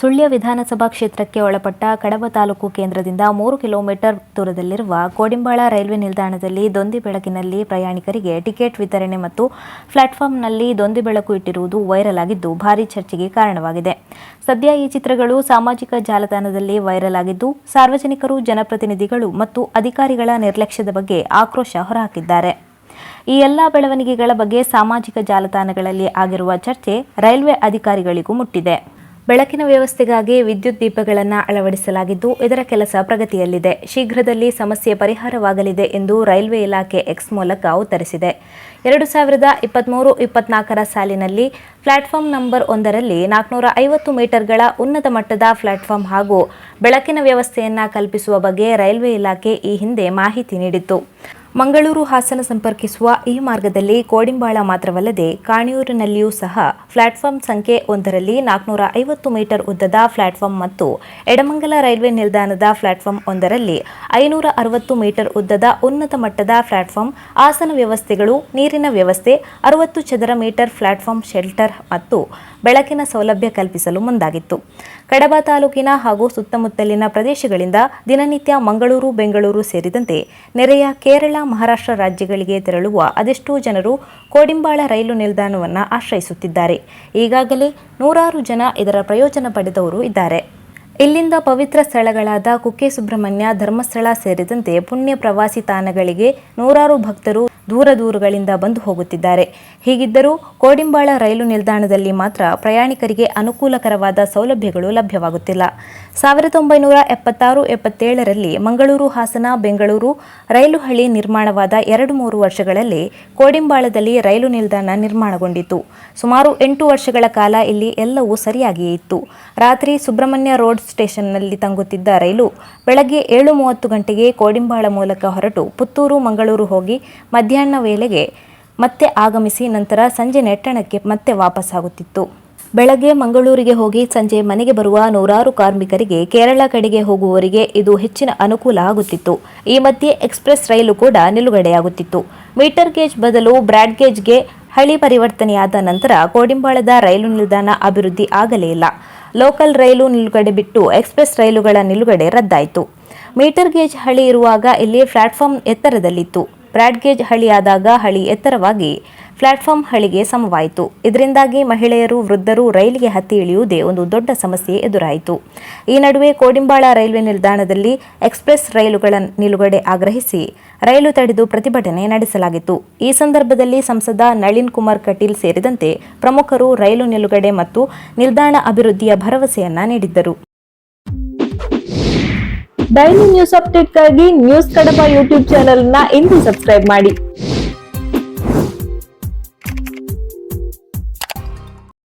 ಸುಳ್ಯ ವಿಧಾನಸಭಾ ಕ್ಷೇತ್ರಕ್ಕೆ ಒಳಪಟ್ಟ ಕಡಬ ತಾಲೂಕು ಕೇಂದ್ರದಿಂದ ಮೂರು ಕಿಲೋಮೀಟರ್ ದೂರದಲ್ಲಿರುವ ಕೋಡಿಂಬಾಳ ರೈಲ್ವೆ ನಿಲ್ದಾಣದಲ್ಲಿ ದೊಂದಿ ಬೆಳಕಿನಲ್ಲಿ ಪ್ರಯಾಣಿಕರಿಗೆ ಟಿಕೆಟ್ ವಿತರಣೆ ಮತ್ತು ಪ್ಲಾಟ್ಫಾರ್ಮ್ನಲ್ಲಿ ದೊಂದಿ ಬೆಳಕು ಇಟ್ಟಿರುವುದು ವೈರಲ್ ಆಗಿದ್ದು ಭಾರೀ ಚರ್ಚೆಗೆ ಕಾರಣವಾಗಿದೆ. ಸದ್ಯ ಈ ಚಿತ್ರಗಳು ಸಾಮಾಜಿಕ ಜಾಲತಾಣದಲ್ಲಿ ವೈರಲ್ ಆಗಿದ್ದು ಸಾರ್ವಜನಿಕರು, ಜನಪ್ರತಿನಿಧಿಗಳು ಮತ್ತು ಅಧಿಕಾರಿಗಳ ನಿರ್ಲಕ್ಷ್ಯದ ಬಗ್ಗೆ ಆಕ್ರೋಶ ಹೊರಹಾಕಿದ್ದಾರೆ. ಈ ಎಲ್ಲ ಬೆಳವಣಿಗೆಗಳ ಬಗ್ಗೆ ಸಾಮಾಜಿಕ ಜಾಲತಾಣಗಳಲ್ಲಿ ಆಗಿರುವ ಚರ್ಚೆ ರೈಲ್ವೆ ಅಧಿಕಾರಿಗಳಿಗೂ ಮುಟ್ಟಿದೆ. ಬೆಳಕಿನ ವ್ಯವಸ್ಥೆಗಾಗಿ ವಿದ್ಯುತ್ ದೀಪಗಳನ್ನು ಅಳವಡಿಸಲಾಗಿದ್ದು, ಇದರ ಕೆಲಸ ಪ್ರಗತಿಯಲ್ಲಿದೆ. ಶೀಘ್ರದಲ್ಲಿ ಸಮಸ್ಯೆ ಪರಿಹಾರವಾಗಲಿದೆ ಎಂದು ರೈಲ್ವೆ ಇಲಾಖೆ ಎಕ್ಸ್ ಮೂಲಕ ಉತ್ತರಿಸಿದೆ. ಎರಡು ಸಾವಿರದ ಇಪ್ಪತ್ತ್ಮೂರು ಇಪ್ಪತ್ನಾಲ್ಕರ ಸಾಲಿನಲ್ಲಿ ಪ್ಲಾಟ್ಫಾರ್ಮ್ ನಂಬರ್ ಒಂದರಲ್ಲಿ ನಾಲ್ಕುನೂರ ಐವತ್ತು ಮೀಟರ್ಗಳ ಉನ್ನತ ಮಟ್ಟದ ಪ್ಲಾಟ್ಫಾರ್ಮ್ ಹಾಗೂ ಬೆಳಕಿನ ವ್ಯವಸ್ಥೆಯನ್ನು ಕಲ್ಪಿಸುವ ಬಗ್ಗೆ ರೈಲ್ವೆ ಇಲಾಖೆ ಈ ಹಿಂದೆ ಮಾಹಿತಿ ನೀಡಿತ್ತು. ಮಂಗಳೂರು ಹಾಸನ ಸಂಪರ್ಕಿಸುವ ಈ ಮಾರ್ಗದಲ್ಲಿ ಕೋಡಿಂಬಾಳ ಮಾತ್ರವಲ್ಲದೆ ಕಾಣಿಯೂರಿನಲ್ಲಿಯೂ ಸಹ ಪ್ಲಾಟ್ಫಾರ್ಮ್ ಸಂಖ್ಯೆ ಒಂದರಲ್ಲಿ ನಾಲ್ಕುನೂರ ಐವತ್ತು ಮೀಟರ್ ಉದ್ದದ ಪ್ಲಾಟ್ಫಾರ್ಮ್ ಮತ್ತು ಎಡಮಂಗಲ ರೈಲ್ವೆ ನಿಲ್ದಾಣದ ಪ್ಲಾಟ್ಫಾರ್ಮ್ ಒಂದರಲ್ಲಿ ಐನೂರ ಅರವತ್ತು ಮೀಟರ್ ಉದ್ದದ ಉನ್ನತ ಮಟ್ಟದ ಪ್ಲಾಟ್ಫಾರ್ಮ್ ಆಸನ ವ್ಯವಸ್ಥೆಗಳು, ನೀರಿನ ವ್ಯವಸ್ಥೆ, ಅರವತ್ತು ಚದರ ಮೀಟರ್ ಪ್ಲಾಟ್ಫಾರ್ಮ್, ಶೆಲ್ಟರ್ ಮತ್ತು ಬೆಳಕಿನ ಸೌಲಭ್ಯ ಕಲ್ಪಿಸಲು ಮುಂದಾಗಿತ್ತು. ಕಡಬ ತಾಲೂಕಿನ ಹಾಗೂ ಸುತ್ತಮುತ್ತಲಿನ ಪ್ರದೇಶಗಳಿಂದ ದಿನನಿತ್ಯ ಮಂಗಳೂರು, ಬೆಂಗಳೂರು ಸೇರಿದಂತೆ ನೆರೆಯ ಕೇರಳ ಮಹಾರಾಷ್ಟ್ರ ರಾಜ್ಯಗಳಿಗೆ ತೆರಳುವ ಅದೆಷ್ಟೋ ಜನರು ಕೋಡಿಂಬಾಳ ರೈಲು ನಿಲ್ದಾಣವನ್ನು ಆಶ್ರಯಿಸುತ್ತಿದ್ದಾರೆ. ಈಗಾಗಲೇ ನೂರಾರು ಜನ ಇದರ ಪ್ರಯೋಜನ ಪಡೆದವರು ಇದ್ದಾರೆ. ಇಲ್ಲಿಂದ ಪವಿತ್ರ ಸ್ಥಳಗಳಾದ ಕುಕ್ಕೆ ಸುಬ್ರಹ್ಮಣ್ಯ ಧರ್ಮಸ್ಥಳ ಸೇರಿದಂತೆ ಪುಣ್ಯ ಪ್ರವಾಸಿ ತಾಣಗಳಿಗೆ ನೂರಾರು ಭಕ್ತರು ದೂರ ದೂರುಗಳಿಂದ ಬಂದು ಹೋಗುತ್ತಿದ್ದಾರೆ. ಹೀಗಿದ್ದರೂ ಕೋಡಿಂಬಾಳ ರೈಲು ನಿಲ್ದಾಣದಲ್ಲಿ ಮಾತ್ರ ಪ್ರಯಾಣಿಕರಿಗೆ ಅನುಕೂಲಕರವಾದ ಸೌಲಭ್ಯಗಳು ಲಭ್ಯವಾಗುತ್ತಿಲ್ಲ. ಸಾವಿರದ ಒಂಬೈನೂರ ಎಪ್ಪತ್ತಾರು, ಎಪ್ಪತ್ತೇಳರಲ್ಲಿ ಮಂಗಳೂರು ಹಾಸನ, ಬೆಂಗಳೂರು ರೈಲು ಹಳಿ ನಿರ್ಮಾಣವಾದ ಎರಡು ಮೂರು ವರ್ಷಗಳಲ್ಲಿ ಕೋಡಿಂಬಾಳದಲ್ಲಿ ರೈಲು ನಿಲ್ದಾಣ ನಿರ್ಮಾಣಗೊಂಡಿತು ಸುಮಾರು ಎಂಟು ವರ್ಷಗಳ ಕಾಲ ಇಲ್ಲಿ ಎಲ್ಲವೂ ಸರಿಯಾಗಿಯೇ ಇತ್ತು. ರಾತ್ರಿ ಸುಬ್ರಹ್ಮಣ್ಯ ರೋಡ್ ಸ್ಟೇಷನ್ನಲ್ಲಿ ತಂಗುತ್ತಿದ್ದ ರೈಲು ಬೆಳಗ್ಗೆ ಏಳು ಮೂವತ್ತು ಗಂಟೆಗೆ ಕೋಡಿಂಬಾಳ ಮೂಲಕ ಹೊರಟು ಪುತ್ತೂರು, ಮಂಗಳೂರು ಹೋಗಿ ಮಧ್ಯಾಹ್ನ ವೇಳೆಗೆ ಮತ್ತೆ ಆಗಮಿಸಿ ನಂತರ ಸಂಜೆ ನೆಟ್ಟಣಕ್ಕೆ ಮತ್ತೆ ವಾಪಸ್ಸಾಗುತ್ತಿತ್ತು. ಬೆಳಗ್ಗೆ ಮಂಗಳೂರಿಗೆ ಹೋಗಿ ಸಂಜೆ ಮನೆಗೆ ಬರುವ ನೂರಾರು ಕಾರ್ಮಿಕರಿಗೆ ಕೇರಳ ಕಡೆಗೆ ಹೋಗುವವರಿಗೆ ಇದು ಹೆಚ್ಚಿನ ಅನುಕೂಲ ಆಗುತ್ತಿತ್ತು. ಈ ಮಧ್ಯೆ ಎಕ್ಸ್ಪ್ರೆಸ್ ರೈಲು ಕೂಡ ನಿಲುಗಡೆಯಾಗುತ್ತಿತ್ತು. ಮೀಟರ್ ಗೇಜ್ ಬದಲು ಬ್ರಾಡ್ ಗೇಜ್ಗೆ ಹಳಿ ಪರಿವರ್ತನೆಯಾದ ನಂತರ ಕೋಡಿಂಬಾಳದ ರೈಲು ನಿಲ್ದಾಣ ಅಭಿವೃದ್ಧಿ ಆಗಲೇ ಇಲ್ಲ. ಲೋಕಲ್ ರೈಲು ನಿಲುಗಡೆ ಬಿಟ್ಟು ಎಕ್ಸ್ಪ್ರೆಸ್ ರೈಲುಗಳ ನಿಲುಗಡೆ ರದ್ದಾಯಿತು. ಮೀಟರ್ ಗೇಜ್ ಹಳಿ ಇರುವಾಗ ಇಲ್ಲಿ ಪ್ಲಾಟ್ಫಾರ್ಮ್ ಎತ್ತರದಲ್ಲಿತ್ತು. ಬ್ರಾಡ್ ಗೇಜ್ ಹಳಿಯಾದಾಗ ಹಳಿ ಎತ್ತರವಾಗಿ ಪ್ಲಾಟ್ಫಾರ್ಮ್ ಹಳಿಗೆ ಸಮವಾಯಿತು. ಇದರಿಂದಾಗಿ ಮಹಿಳೆಯರು, ವೃದ್ಧರು ರೈಲಿಗೆ ಹತ್ತಿ ಇಳಿಯುವುದೇ ಒಂದು ದೊಡ್ಡ ಸಮಸ್ಯೆ ಎದುರಾಯಿತು. ಈ ನಡುವೆ ಕೋಡಿಂಬಾಳ ರೈಲ್ವೆ ನಿಲ್ದಾಣದಲ್ಲಿ ಎಕ್ಸ್ಪ್ರೆಸ್ ರೈಲುಗಳ ನಿಲುಗಡೆ ಆಗ್ರಹಿಸಿ ರೈಲು ತಡೆದು ಪ್ರತಿಭಟನೆ ನಡೆಸಲಾಗಿತ್ತು. ಈ ಸಂದರ್ಭದಲ್ಲಿ ಸಂಸದ ನಳಿನ್ ಕುಮಾರ್ ಕಟೀಲ್ ಸೇರಿದಂತೆ ಪ್ರಮುಖರು ರೈಲು ನಿಲುಗಡೆ ಮತ್ತು ನಿಲ್ದಾಣ ಅಭಿವೃದ್ಧಿಯ ಭರವಸೆಯನ್ನ ನೀಡಿದ್ದರು. ಡೈಲಿ ನ್ಯೂಸ್ ಅಪ್ಡೇಟ್ಗಾಗಿ ನ್ಯೂಸ್ ಕಡಪ ಯೂಟ್ಯೂಬ್ ಚಾನೆಲ್ನ ಇಂದು ಸಬ್ಸ್ಕ್ರೈಬ್ ಮಾಡಿ.